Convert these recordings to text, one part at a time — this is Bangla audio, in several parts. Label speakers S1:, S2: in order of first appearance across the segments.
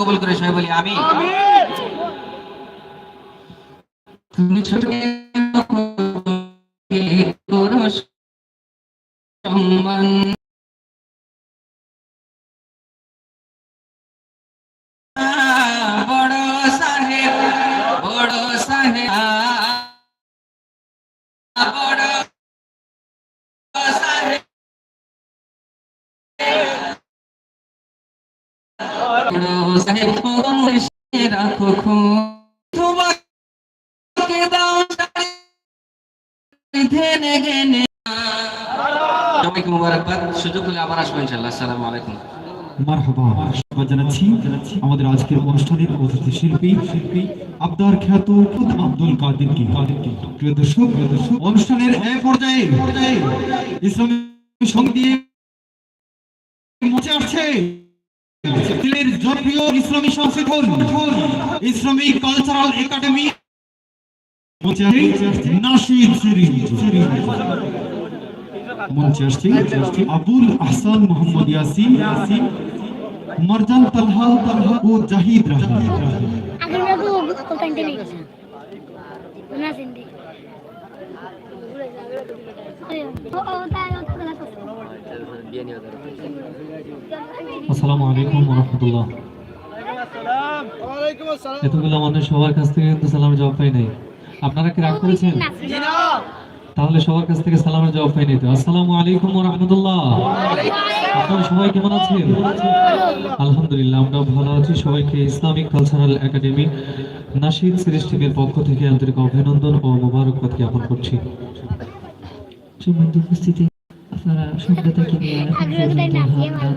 S1: কবুল করে সবাই বলি আমি তুমি ছোট
S2: জানাচ্ছি। আমাদের আজকের অনুষ্ঠানের অতিথি শিল্পী শিল্পী আবদার খ্যাত আব্দুল কাদের কি প্রিয় দর্শক, অনুষ্ঠানের এক পর্যায়ে ইসলামী সঙ্গ দিয়ে মঞ্চে আসছে। দিল্লির জনপ্রিয় ইসলামী সংসদ ইসলামী কালচারাল একাডেমি নাশিদ শরীফ মঞ্চে আসছেন আবুল তাহলে সবার কাছ থেকে সালামের জবাব পাই নাই তো। আসসালামু আলাইকুম রাহমাতুল্লাহ। সবাই কেমন আছেন? আলহামদুলিল্লাহ, আমরা ভালো আছি। সবাইকে ইসলামিক কালচারাল একাডেমি নাশিদ সিরিজ পক্ষ থেকে আন্তরিক অভিনন্দন ও মোবারকবাদ জ্ঞাপন করছি।
S3: উপস্থিতি আপনারা সভ্যতাকে নিয়ে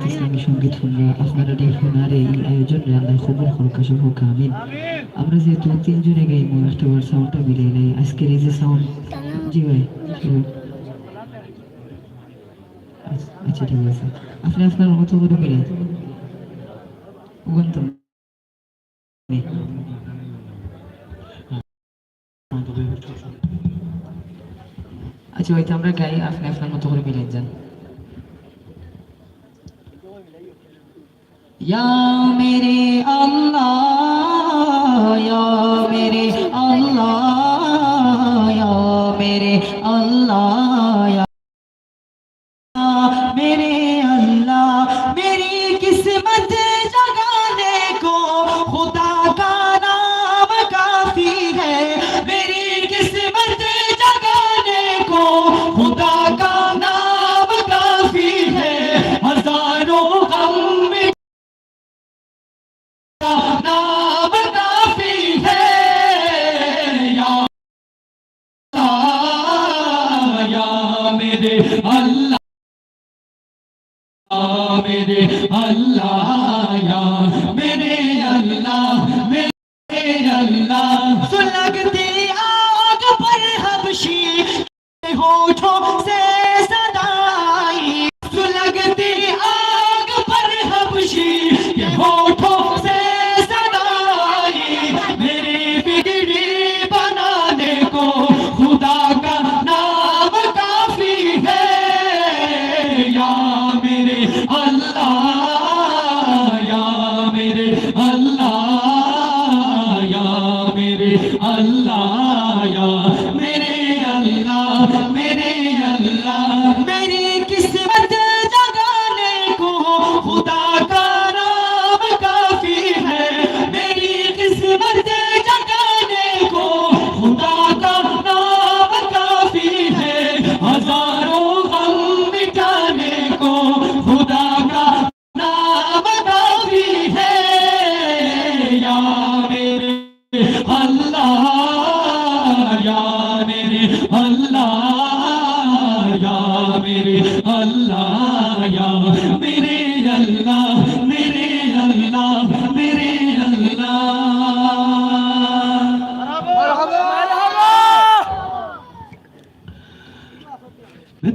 S3: ইসলামী সংগীত শুনরা আপনারা দেখুন আর এই আয়োজনে আল্লাহ কবুল করুক আশা হোক আমিন। আমরা যেহেতু তিনজনে গাইবো একটা বার সাউন্ডটা মিলিয়ে নেই। আজকের এই যে সাউন্ড জি ভাই আচ্ছা, আচ্ছা ঠিক আছে। আপনি আপনার মতো করে মিলে ওখান আচ্ছা ওইটা আমরা গাই আপনি আপনার মতো করে মিলিয়ে যান মেরে আল্লাহ মেরে আল্লাহ মেরে আল্লাহ। রে আল্লাহ। अल्लाह या मेरे अल्लाह या मेरे अल्लाह या मेरे अल्लाह मेरे अल्लाह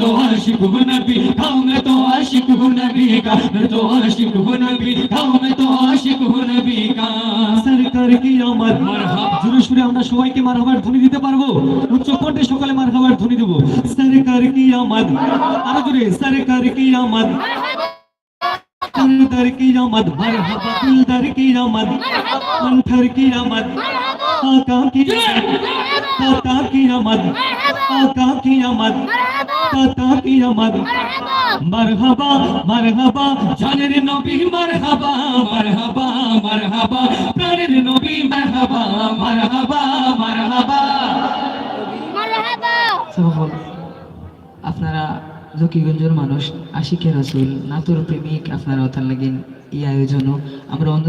S3: तो आशिक हूँ नबी का मैं तो आशिक हूँ नबी का मैं तो आशिक हूँ नबी का मैं तो आशिक हूँ नबी का
S4: সরকার কি আমদ জোরে সুরে আমরা সবাইকে মারহাবার ধ্বনি দিতে পারবো উচ্চ কণ্ঠে সকালে মারহাবার ধ্বনি দেবো সরকার কি আমদ আরো জোরে সরকার কি আমদ দিলদার কি আমদ মারহাবা দিলদার কি আমদ মন্থর কি আমদ আকা কি আকা কি আমদ আকা কি আমদ আকা কি আমদ মারহাবা মারহাবা
S3: জানের নবী মারহাবা মারহাবা মারহাবা প্রাণের নবী মারহাবা মারহাবা মারহাবা।
S5: মারহাবা।
S6: আপনারা জকিগঞ্জের মানুষ আশিকের রাসুল নাতুর প্রেমিক আপনারা ওতার লাগেন এই আয়োজনও আমরা অন্য